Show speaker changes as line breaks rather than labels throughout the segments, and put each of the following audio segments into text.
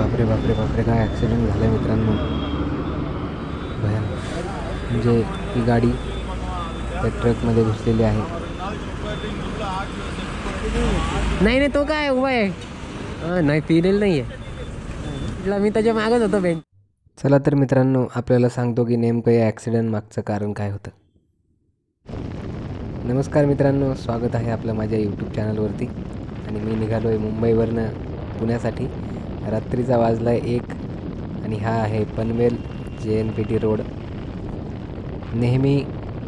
बापरे बापरे बापरे काय ॲक्सिडेंट झाला आहे मित्रांनो. भयान म्हणजे ती गाडी त्या ट्रकमध्ये घुसलेली आहे. नाही नाही तो काय उभा आहे? हां नाही फिरेल नाही आहे मी त्याच्या मागच होतो बँक चला तर मित्रांनो आपल्याला सांगतो की नेमकं या ॲक्सिडेंट मागचं कारण काय होतं. नमस्कार मित्रांनो स्वागत आहे आपलं माझ्या यूट्यूब चॅनलवरती आणि मी निघालो आहे मुंबईवरनं पुण्यासाठी. रात्रीचा वाजला आहे एक आणि हा आहे पनवेल जे एन पी टी रोड. नेहमी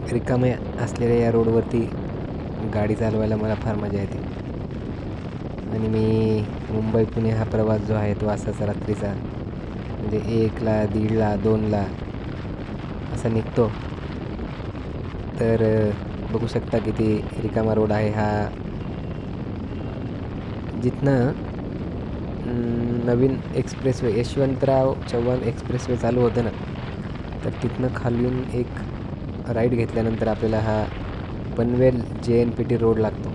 रिकामे असलेल्या या रोडवरती गाडी चालवायला मला फार मजा येते. आणि मी मुंबई पुणे हा प्रवास जो आहे तो असाच रात्रीचा. म्हणजे एकला दीडला दोनला असा निघतो. तर बघू शकता किती रिकामा रोड आहे हा. जिथनं नवीन एक्सप्रेसवे यशवंतराव चव्हाण एक्सप्रेसवे चालू होतं ना तर तिथनं खालून एक राईड घेतल्यानंतर आपल्याला हा पनवेल जे एन पी टी रोड लागतो.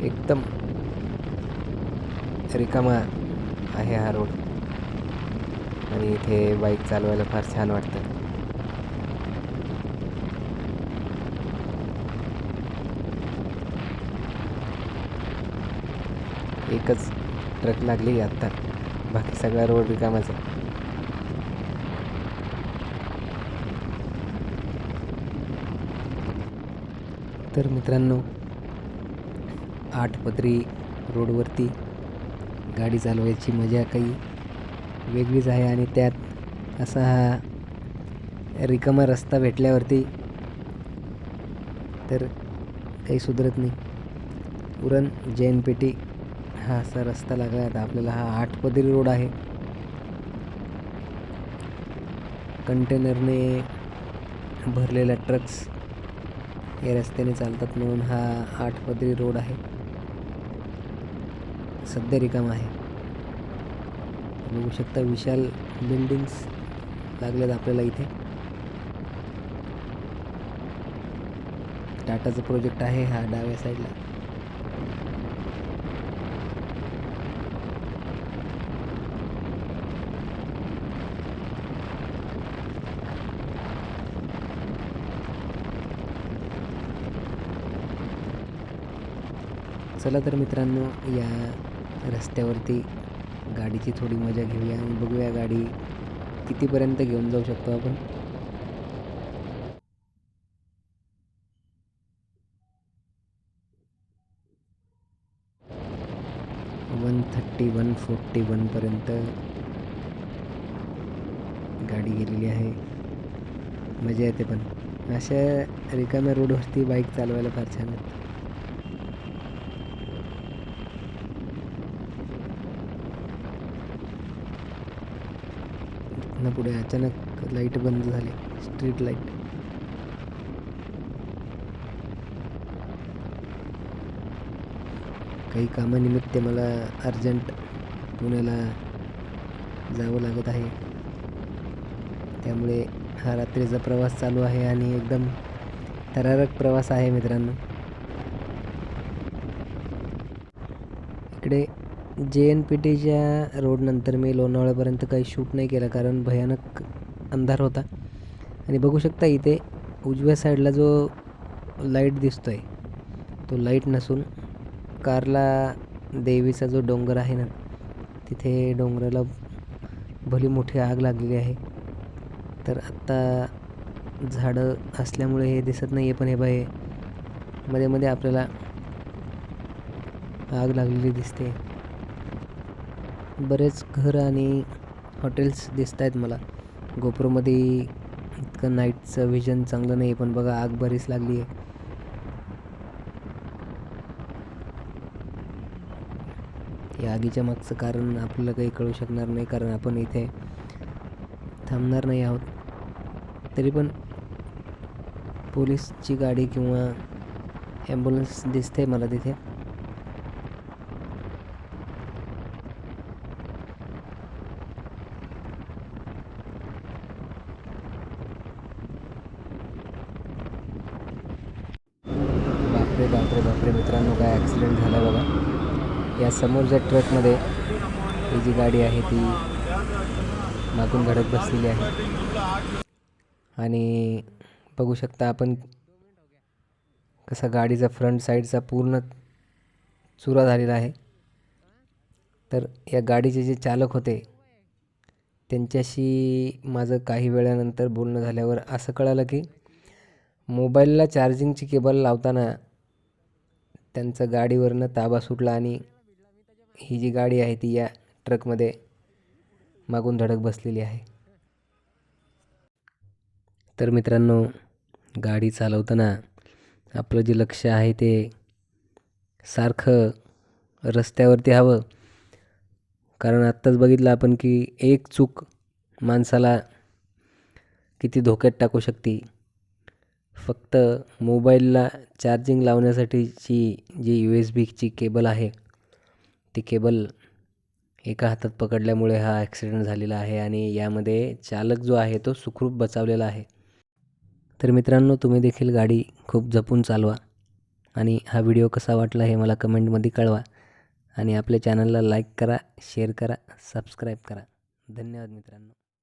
एकदम रिकामा आहे हा रोड. आणि इथे बाईक चालवायला फार छान वाटतं. एकच ट्रक लागली आत्ता. बाकी सगळा रोड रिकामाच आहे. तर मित्रांनो आठ पदरी रोडवरती गाडी चालवायची मजा काही वेगळीच आहे आणि त्यात असा हा रिकामा रस्ता भेटल्यावरती तर काही सुधरत नाही. उरण जैन पेटी हा असा रस्ता लागला आता आपल्याला हा आठ पदरी रोड आहे. कंटेनरने भरलेल्या ट्रक्स या रस्त्याने चालतात म्हणून हा आठ पदरी रोड आहे. सध्या रिकाम आहे. बघू शकता विशाल बिल्डिंग्स लागल्यात आपल्याला इथे. टाटाचं प्रोजेक्ट आहे हा डाव्या साईडला. चला तर मित्रांनो या रस्त्यावरती गाडीची थोडी मजा घेऊया आणि बघूया गाडी कितीपर्यंत घेऊन जाऊ शकतो आपण. वन थर्टी वन फोर्टी वनपर्यंत गाडी गेलेली आहे. मजा येते पण. अशा रिकाम्या रोडवरती बाईक चालवायला फार छान वाटतं. ना पुढे अचानक लाइट बंद झाली. स्ट्रीट लाइट काही कामानिमित्त मला अर्जंट पुण्याला जावं लागत आहे. त्यामुळे हा रात्रीचा प्रवास चालू आहे आणि एकदम थरारक प्रवास आहे मित्रांनो. इकडे जे एन पी टीच्या रोडनंतर मी लोणावळ्यापर्यंत काही शूट नाही केलं कारण भयानक अंधार होता. आणि बघू शकता इथे उजव्या साईडला जो लाइट दिसतो आहे तो लाइट नसून कारला देवीचा जो डोंगर आहे ना तिथे डोंगराला भली मोठी आग लागलेली आहे. तर आत्ता झाडं असल्यामुळे हे दिसत नाही आहे पण हे बायमध्ये मध्ये आपल्याला आग लागलेली दिसते. बरेच घर आणि हॉटेल्स दिसत आहेत मला. गोप्रोमध्ये इतकं नाईटचं व्हिजन चांगलं नाही पण बघा आग बरीच लागली आहे. या आगीच्या मागचं कारण आपल्याला काही कळू शकणार नाही कारण आपण इथे थांबणार नाही आहोत. तरी पण पोलीसची गाडी किंवा ॲम्ब्युलन्स दिसते मला तिथे. बापरे बापरे मित्रांनो काय ॲक्सिडेंट झाला बघा. या समोरच्या ट्रकमध्ये ही जी गाडी आहे ती मागून घडत बसलेली आहे. आणि बघू शकता आपण कसा गाडीचा फ्रंट साईडचा पूर्ण चुरा झालेला आहे. तर या गाडीचे जे चालक होते त्यांच्याशी माझं काही वेळानंतर बोलणं झाल्यावर असं कळालं की मोबाईलला चार्जिंगची केबल लावताना त्यांचं गाडीवरनं ताबा सुटला आणि ही जी गाडी आहे ती या ट्रकमध्ये मागून धडक बसलेली आहे. तर मित्रांनो गाडी चालवताना आपलं जे लक्ष आहे ते सारखं रस्त्यावरती हवं. कारण आत्ताच बघितलं आपण की एक चूक माणसाला किती धोक्यात टाकू शकते. फक्त मोबाईलला चार्जिंग लावण्यासाठीची जी यू एस बीची केबल आहे ती केबल एका हातात पकडल्यामुळे हा ॲक्सिडेंट झालेला आहे आणि यामध्ये चालक जो आहे तो सुखरूप बचावलेला आहे. तर मित्रांनो तुम्ही देखील गाडी खूप जपून चालवा आणि हा व्हिडिओ कसा वाटला हे मला कमेंटमध्ये कळवा आणि आपल्या चॅनलला लाईक करा शेअर करा सबस्क्राईब करा. धन्यवाद मित्रांनो.